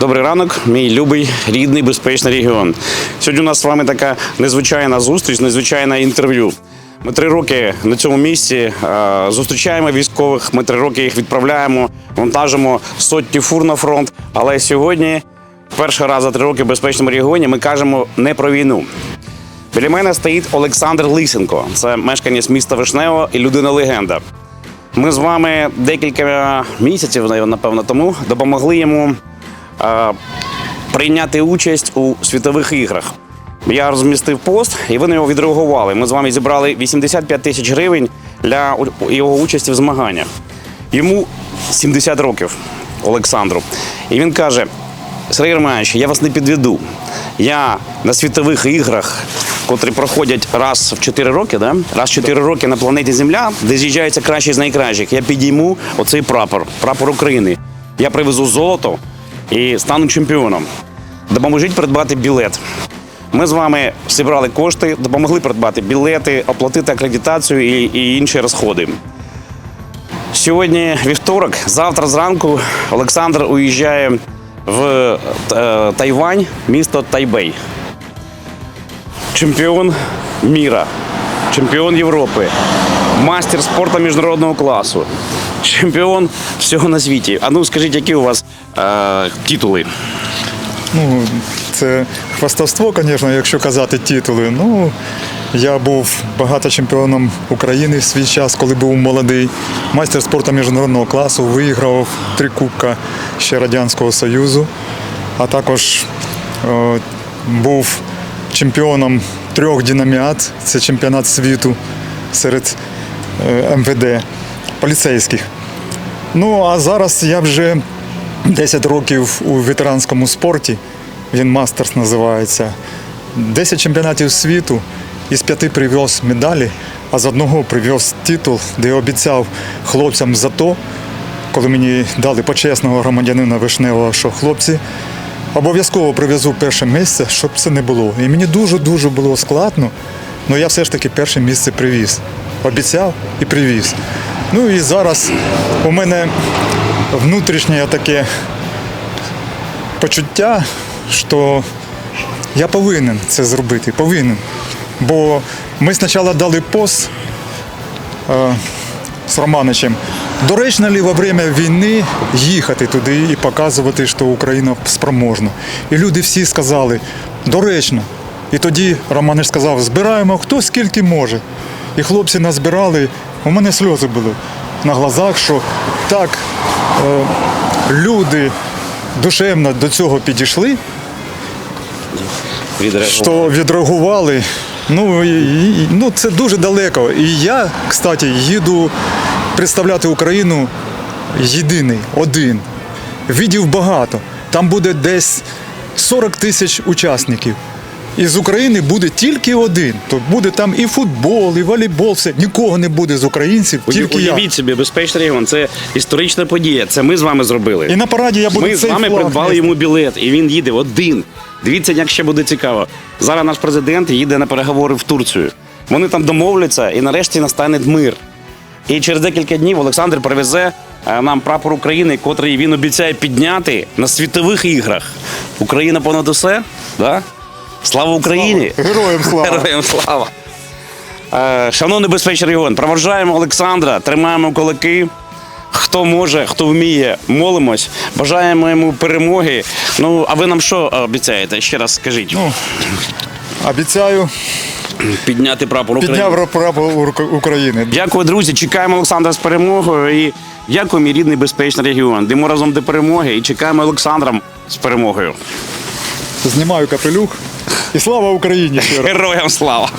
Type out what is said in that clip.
Добрий ранок, мій любий, рідний, безпечний регіон. Сьогодні у нас з вами така незвичайна зустріч, незвичайне інтерв'ю. Ми три роки на цьому місці е, зустрічаємо військових. Ми три роки їх відправляємо, вантажимо сотні фур на фронт. Але сьогодні, перший раз за три роки в безпечному регіоні, ми кажемо не про війну. Біля мене стоїть Олександр Лисенко. Це мешканець міста Вишнево і людина-легенда. Ми з вами декілька місяців, напевно, тому допомогли йому прийняти участь у світових іграх. Я розмістив пост, і ви на нього відреагували. Ми з вами зібрали 85 тисяч гривень для його участі в змаганнях. Йому 70 років Олександру. І він каже: Сергій Романович, я вас не підведу. Я на світових іграх, котрі проходять раз в 4 роки, да? раз в 4 роки на планеті Земля, де з'їжджаються кращі з найкращих, я підійму оцей прапор, прапор України. Я привезу золото і стану чемпіоном. Допоможіть придбати білет. Ми з вами зібрали кошти, допомогли придбати білети, оплатити акредитацію і, і інші розходи. Сьогодні вівторок, завтра зранку Олександр уїжджає в е, Тайвань, місто Тайбей. Чемпіон міра, чемпіон Європи, мастер спорту міжнародного класу, чемпіон всього на світі. А ну скажіть, які у вас е, титули? Ну, це хвастовство, звісно, якщо казати титули. Ну, я був багато чемпіоном України в свій час, коли був молодий. Майстер спорту міжнародного класу, виграв три кубка ще Радянського Союзу, а також е, був чемпіоном трьох динаміат, це чемпіонат світу серед МВД поліцейських. Ну а зараз я вже 10 років у ветеранському спорті. Він мастерс називається. 10 чемпіонатів світу. Із п'яти привез медалі, а з одного привез титул, де обіцяв хлопцям за то, коли мені дали почесного громадянина Вишневого, що хлопці обов'язково привезу перше місце, щоб це не було. І мені дуже-дуже було складно, але я все ж таки перше місце привіз. Обіцяв і привіз. Ну і зараз у мене внутрішнє таке почуття, що я повинен це зробити. Повинен. Бо ми спочатку дали пост е, з Романичем. Доречно ли во время війни їхати туди і показувати, що Україна спроможна. І люди всі сказали, доречно. І тоді Романич сказав, збираємо хто скільки може. І хлопці назбирали, у мене сльози були на глазах, що так е, люди душевно до цього підійшли, що відреагували. Ну, і, і- ну, це дуже далеко. І я, кстати, їду представляти Україну єдиний, один. Відів багато. Там буде десь 40 тисяч учасників. Із України буде тільки один. То буде там і футбол, і волейбол, все. Нікого не буде з українців, тільки я. Уявіть собі, безпечний регіон. Це історична подія. Це ми з вами зробили. І на параді я буду Ми з вами флаг придбали йому білет, і він їде один. Дивіться, як ще буде цікаво. Зараз наш президент їде на переговори в Турцію. Вони там домовляться, і нарешті настане мир. І через декілька днів Олександр привезе е, нам прапор України, котрий він обіцяє підняти на світових іграх. Україна понад усе. Да? Слава Україні! Героям слава! Героям слава! Е, Шановний безпечний регіон, проважаємо Олександра, тримаємо кулаки. Хто може, хто вміє, молимось, бажаємо йому перемоги. Ну, а ви нам що обіцяєте? Ще раз скажіть. Ну, обіцяю, Підняти прапор України. підняв прапор України. Дякую, друзі. Чекаємо Олександра з перемогою. І дякую, мій рідний безпечний регіон. Йдемо разом до перемоги і чекаємо Олександра з перемогою. Знімаю капелюх. І слава Україні! Героям слава!